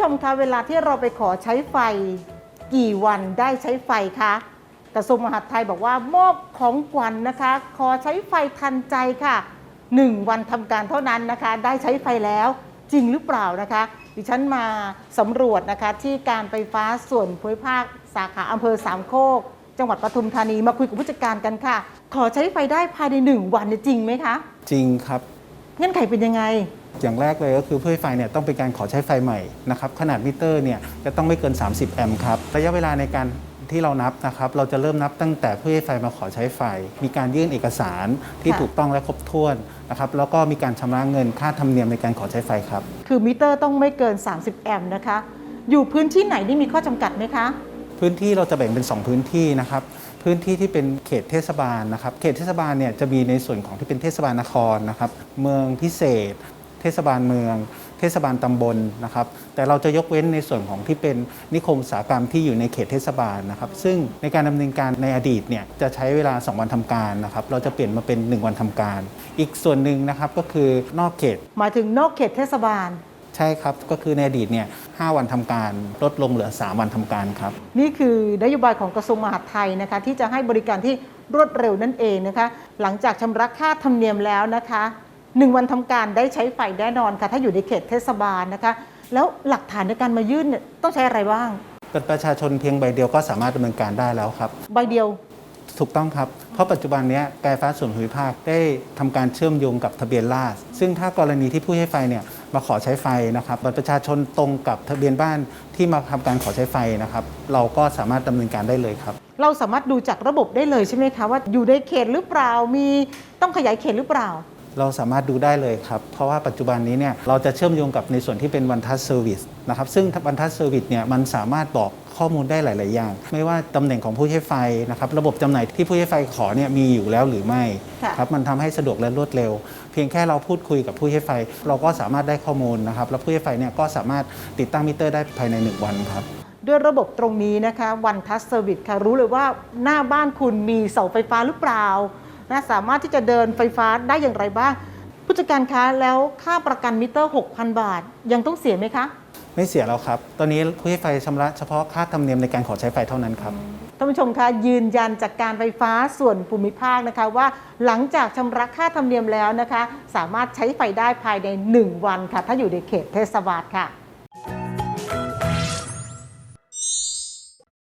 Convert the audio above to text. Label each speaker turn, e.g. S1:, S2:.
S1: ท่านผู้ชมคะเวลาที่เราไปขอใช้ไฟกี่วันได้ใช้ไฟคะกระทรวงมหาดไทยบอกว่ามอบของขวัญนะคะ ขอใช้ไฟทันใจค่ะ 1 วันทำการเท่านั้นนะคะ ได้ใช้ไฟแล้วจริงหรือเปล่านะคะ ดิฉันมาสำรวจนะคะที่การไฟฟ้าส่วนภูมิภาคสาขาอำเภอสามโคก จังหวัดปทุมธานีมาคุยกับผู้จัดการกันค่ะ ขอใช้ไฟได้ภายใน 1 วันเนี่ยจริงไหมคะ
S2: จริงครับ
S1: เงื่อนไขเป็นยังไง
S2: อย่างแรกเลยก็คือเพื่อให้ไฟเนี่ยต้องเป็นการขอใช้ไฟใหม่นะครับขนาดมิเตอร์เนี่ยจะต้องไม่เกิน 30 แอมป์ครับระยะเวลาในการที่เรานับนะครับเราจะเริ่มนับตั้งแต่เพื่อให้ไฟมาขอใช้ไฟ มีการยื่นเอกสารที่
S1: ค่ะ
S2: ถูกต้องและครบถ้วนนะครับแล้วก็มีการชำระเงินค่าธรรมเนียมในการขอใช้ไฟครับ
S1: คือมิเตอร์ต้องไม่เกิน 30 แอมป์นะคะ อยู่พื้นที่ไหนนี่มีข้อจำกัดไหมคะ
S2: พื้นที่เราจะแบ่งเป็น 2 พื้นที่นะครับ พื้นที่ที่เป็นเขตเทศบาลนะครับ เขตเทศบาลเนี่ยจะมีในส่วนของที่เป็นเทศบาลนครนะครับ เมืองพิเศษ เทศบาลเมือง เทศบาลตำบลนะครับ แต่เราจะยกเว้นในส่วนของที่เป็นนิคมอุตสาหกรรมที่อยู่ในเขตเทศบาลนะครับ ซึ่งในการดำเนินการในอดีตเนี่ยจะใช้เวลา 2 วันทำการนะครับ เราจะเปลี่ยนมาเป็น 1 วันทำการ อีกส่วนหนึ่งนะครับก็คือนอกเขต
S1: หมายถึงนอกเขตเทศบาล
S2: ใช่ครับ ก็คือในอดีตเนี่ย5วันทำการลดลงเหลือ 3 วันทำการครับ
S1: นี่คือนโยบายของกระทรวงมหาดไทยนะคะที่จะให้บริการที่รวดเร็วนั่นเองนะคะ หลังจากชำระค่าธรรมเนียมแล้วนะคะ หนึ่งวันทำการได้ใช้ไฟแน่นอนค่ะ ถ้าอยู่ในเขตเทศบาลนะคะ แล้วหลักฐานในการมายื่นเนี่ยต้องใช้อะไรบ้าง
S2: เป็นประชาชนเพียงใบเดียวก็สามารถดำเนินการได้แล้วครับ
S1: ใบเดียว
S2: ถูกต้องครับ เพราะปัจจุบันเนี้ยการไฟฟ้าส่วนภูมิภาคได้ทำการเชื่อมโยงกับทะเบียนราษฎร์ซึ่งถ้ากรณีที่ผู้ใช้ไฟเนี่ยมาขอใช้ไฟนะครับบัตรประชาชนตรงกับทะเบียนบ้านที่มาทำการขอใช้ไฟนะครับ เราก็สามารถดำเนินการได้เลยครับ
S1: เราสามารถดูจากระบบได้เลยใช่ไหมคะว่าอยู่ในเขตหรือเปล่ามีต้องขยายเขตหรือเปล่า
S2: เราสามารถดูได้เลยครับ เพราะว่าปัจจุบันนี้เนี่ยเราจะเชื่อมโยงกับในส่วนที่เป็นวันทัสเซอร์วิสนะครับซึ่งวันทัสเซอร์วิสเนี่ยมันสามารถบอกข้อมูลได้หลาย ๆ อย่าง ไม่ว่าตำแหน่งของผู้ใช้ไฟนะครับระบบจำหน่ายที่ผู้ใช้ไฟขอเนี่ยมีอยู่แล้วหรือไม่
S1: ค่ะ
S2: ครับมันทำให้สะดวกและรวดเร็ว เพียงแค่เราพูดคุยกับผู้ใช้ไฟ เราก็สามารถได้ข้อมูลนะครับแล้วผู้ใช้ไฟเนี่ยก็สามารถติดตั้งมิเตอร์ได้ภายใน 1 วันครับ
S1: ด้วยระบบตรงนี้นะคะวันทัสเซอร์วิสค่ะรู้เลยว่าหน้าบ้านคุณมีเสาไฟฟ้าหรือเปล่า นะสามารถที่จะเดินไฟฟ้าได้อย่างไรบ้าง ผู้จัดการคะแล้วค่าประกันมิเตอร์ 6,000 บาท ยังต้องเสียไหมคะ
S2: ไม่เสียแล้วครับ ตอนนี้ผู้ใช้ไฟชำระเฉพาะค่าธรรมเนียมในการขอใช้ไฟเท่านั้นครับ
S1: ท่านผู้ชมคะยืนยันจากการไฟฟ้าส่วนภูมิภาคนะคะว่า หลังจากชำระค่าธรรมเนียมแล้วนะคะ สามารถใช้ไฟได้ภายใน 1 วันค่ะ ถ้าอยู่ในเขตเทศบาลค่ะ